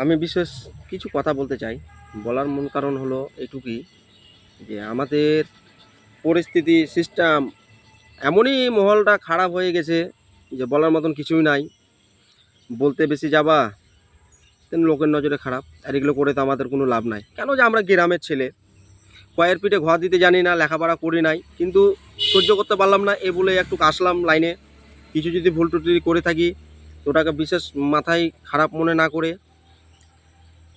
আমি বিশেষ কিছু কথা বলতে চাই। বলার মূল কারণ হলো এটুকুই যে আমাদের পরিস্থিতি সিস্টেম এমনই মহলটা খারাপ হয়ে গেছে যে বলার মতন কিছুই নাই। বলতে বেশি যাবা লোকের নজরে খারাপ। আর এগুলো করে তো আমাদের কোনো লাভ নাই। কেন যে আমরা গ্রামের ছেলে? কয়ের পিঠে ঘর দিতে জানি না, লেখাপড়া করি নাই। কিন্তু সহ্য করতে পারলাম না, এ বলে একটু আসলাম লাইনে। কিছু যদি ভুল টুটি করে থাকি, তো ওটাকে বিশেষ মাথায় খারাপ মনে না করে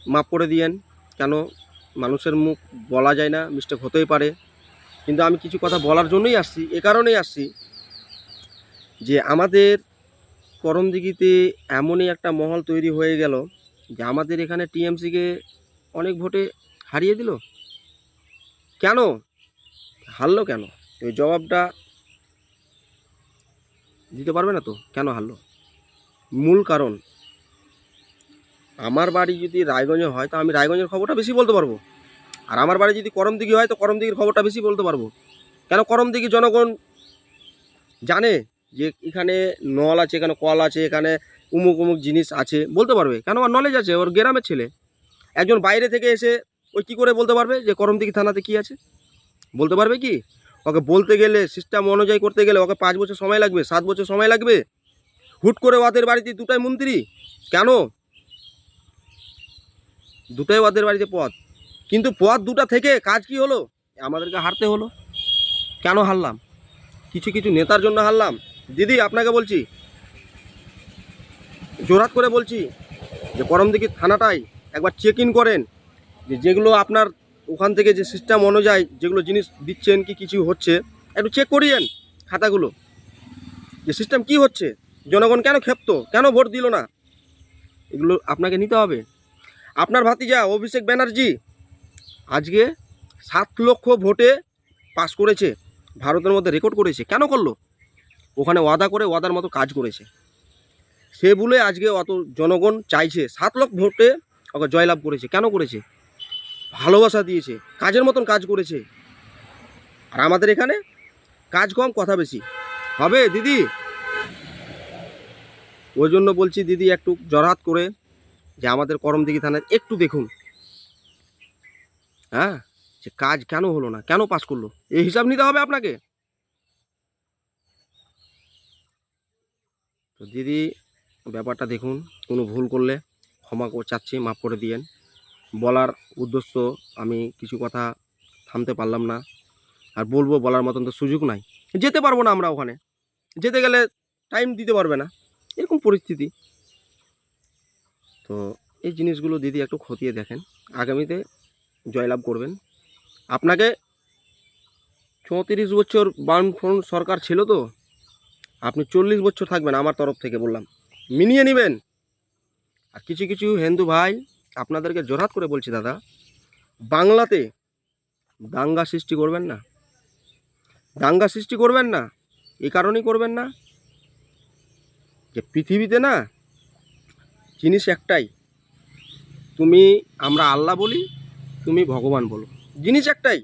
মাফ করে দিয়েন, কেন মানুষের মুখ বলা যায় না মিস্টেক হতেই পারে। কিন্তু আমি কিছু কথা বলার জন্যই আসছি, এ কারণেই আসছি যে আমাদের করমদিঘিতে এমনই একটা মহল তৈরি হয়ে গেল যে আমাদের এখানে টিএমসিকে অনেক ভোটে হারিয়ে দিল। কেন? হারলো কেন? ওই জবাবটা দিতে পারবে না তো? কেন হারলো? মূল কারণ আমার বাড়ি যদি রায়গঞ্জে হয়, তো আমি রায়গঞ্জের খবরটা বেশি বলতে পারব। আর আমার বাড়ি যদি করমদিঘি হয়, তো করমদিঘির খবরটা বেশি বলতে পারব। কেন করমদিঘি জনগণ জানে যে এখানে নল আছে, এখানে কল আছে, এখানে উমুক উমুক জিনিস আছে, বলতে পারবে। কেন আমার নলেজ আছে, ওর গ্রামের ছেলে। একজন বাইরে থেকে এসে ওই কী করে বলতে পারবে যে করমদিঘি থানাতে কি আছে? বলতে পারবে কি? ওকে বলতে গেলে সিস্টেম অনুযায়ী করতে গেলে ওকে পাঁচ বছর সময় লাগবে, সাত বছর সময় লাগবে। হুট করে ওদের বাড়িতে দুটাই মন্ত্রী। কেন? দুটাই ওদের বাড়িতে পদ কিন্তু পদ দুটা থেকে কাজ কি হলো? আমাদেরকে হারতে হলো। কেন হারলাম? কিছু কিছু নেতার জন্য হারলাম। দিদি, আপনাকে বলছি জোরাত করে বলছি যে করমদিঘি থানাটাই একবার চেক ইন করেন যে যেগুলো আপনার ওখান থেকে যে সিস্টেম অনুযায়ী যেগুলো জিনিস দিচ্ছেন, কি কিছু হচ্ছে, একটু চেক করিয়েন খাতাগুলো। যে সিস্টেম কি হচ্ছে? জনগণ কেন ক্ষেপ্ত? কেন ভোট দিল না? এগুলো আপনাকে নিতে হবে। আপনার ভাতিজা, অভিষেক ব্যানার্জি, আজকে সাত লক্ষ ভোটে পাস করেছে, ভারতের মধ্যে রেকর্ড করেছে। কেন করল? ওখানে ওয়াদা করে, ওয়াদার মতো কাজ করেছে। সে বলে আজকে অত জনগণ চাইছে, সাত লক্ষ ভোটে ওকে জয়লাভ করেছে। কেন করেছে? ভালোবাসা দিয়েছে, কাজের মতন কাজ করেছে। আর আমাদের এখানে কাজ কম, কথা বেশি। হবে, দিদি? ওই জন্য বলছি, দিদি, একটু জরহাত করে যে আমাদের করমদিঘি থানায় একটু দেখুন। হ্যাঁ? যে কাজ কেন হলো না? কেন পাস করল? এই হিসাব নিতে হবে আপনাকে। তো দিদি, ব্যাপারটা দেখুন, কোনো ভুল করলে ক্ষমা চাচ্ছি, মাফ করে দিয়েন। বলার উদ্দেশ্য আমি কিছু কথা থামতে পারলাম না। আর বলব, বলার মতন তো সুযোগ নাই। যেতে পারব না আমরা ওখানে। যেতে গেলে টাইম দিতে পারবে না। এরকম পরিস্থিতি। তো এই জিনিসগুলো দিদি একটু খতিয়ে দেখেন। আগামীতে জয়লাভ করবেন। আপনাকে চৌত্রিশ বছর বামফ্রন্ট সরকার ছিল তো? আপনি চল্লিশ বছর থাকবেন আমার তরফ থেকে বললাম। মিনিয়ে নেবেন। আর কিছু কিছু হিন্দু ভাই আপনাদেরকে জোরহাত করে বলছি দাদা, বাংলাতে দাঙ্গা সৃষ্টি করবেন না। দাঙ্গা সৃষ্টি করবেন না। এই কারণেই করবেন না। যে পৃথিবীতে না জিনিস একটাই, তুমি আমরা আল্লাহ বলি, তুমি ভগবান বলো। জিনিস একটাই,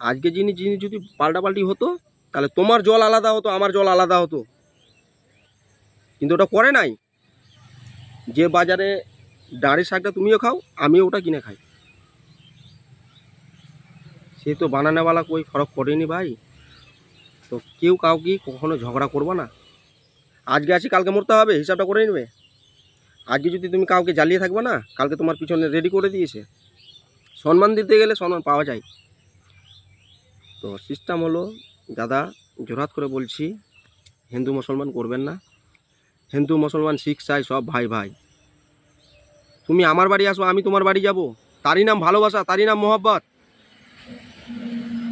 আজকে জিনিস জিনিস যদি পাল্টাপাল্টি হতো, তাহলে তোমার জল আলাদা হতো, আমার জল আলাদা হতো। কিন্তু ওটা করে নাই। যে বাজারে ডাঁড়ি শাকটা তুমিও খাও, আমিও ওটা কিনে খাই। সে তো বানানোওয়ালা কই ফরক পড়েনি ভাই। তো কেউ কাউকে কখনো ঝগড়া করব না। আজকে আছি কালকে মরতে হবে, হিসাবটা করে নেবে। আজকে যদি তুমি কাউকে জ্বালিয়ে থাকবে না, কালকে তোমার পিছনে রেডি করে দিয়েছে। সম্মান দিতে গেলে সম্মান পাওয়া যায়। তো সিস্টেম হলো, দাদা জোরহাত করে বলছি, হিন্দু মুসলমান করবেন না। হিন্দু মুসলমান, শিখ চাই সব ভাই ভাই। তুমি আমার বাড়ি আসো, আমি তোমার বাড়ি যাব। তারই নাম ভালোবাসা, তারই নাম মোহাব্বত।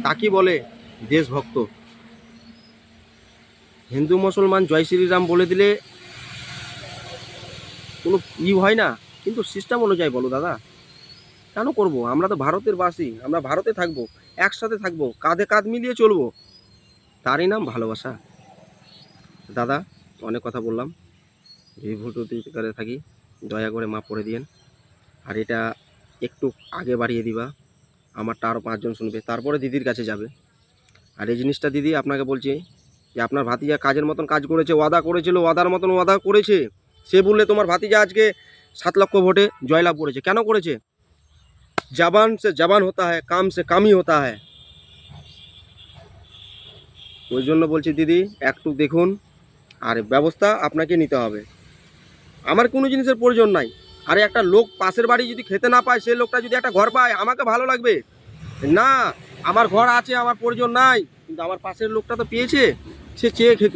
তাকে বলে দেশভক্ত। হিন্দু মুসলমান জয় শ্রীরাম বলে দিলে কোনো ই হয় না। কিন্তু সিস্টেম অনুযায়ী বলো দাদা। কেন করব? আমরা তো ভারতের বাসী। আমরা ভারতে থাকব, একসাথে থাকব, কাঁধে কাঁধ মিলিয়ে চলবো। তারই নাম ভালোবাসা। দাদা, অনেক কথা বললাম। যদি ভুল করে থাকি। দয়া করে মাফ করে দিয়েন। আর এটা একটু আগে বাড়িয়ে দিবা। আমারটা আরও পাঁচজন শুনবে। তারপরে দিদির কাছে যাবে। আর এই জিনিসটা দিদি, আপনাকে বলছি যে আপনার ভাতিজা কাজের মতন কাজ করেছে, ওয়াদা করেছিল, ওয়াদার মতন ওয়াদা করেছে। সে বললে, তোমার ভাতিজা আজকে সাত লক্ষ ভোটে জয়লাভ করেছে। কেন করেছে? জবান সে জবান হতা হয় কাম সে কামই হতা হয় ওই জন্য বলছি, দিদি, একটু দেখুন আর ব্যবস্থা আপনাকে নিতে হবে। আমার কোনো জিনিসের প্রয়োজন নাই। আরে একটা লোক পাশের বাড়ি যদি খেতে না পায়, সে লোকটা যদি একটা ঘর পায়, আমাকে ভালো লাগবে? না, আমার ঘর আছে, আমার প্রয়োজন নাই। কিন্তু আমার পাশের লোকটা তো পেয়েছে, সে চেয়ে খেত।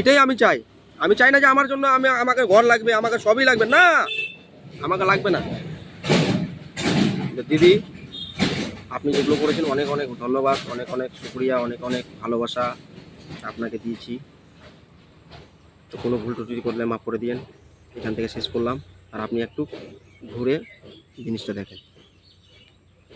এটাই আমি চাই। আমি চাই না যে আমার জন্য আমি, আমাকে ঘর লাগবে, আমাকে সবই লাগবে। না, আমাকে লাগবে না। দিদি, আপনি যেগুলো করেছেন, অনেক অনেক ধন্যবাদ, অনেক অনেক শুক্রিয়া, অনেক অনেক ভালোবাসা আপনাকে দিয়েছি। তো কোনো ভুল ত্রুটি করলে মাফ করে দিয়েন। এখান থেকে শেষ করলাম। আর আপনি একটু ঘুরে জিনিসটা দেখেন।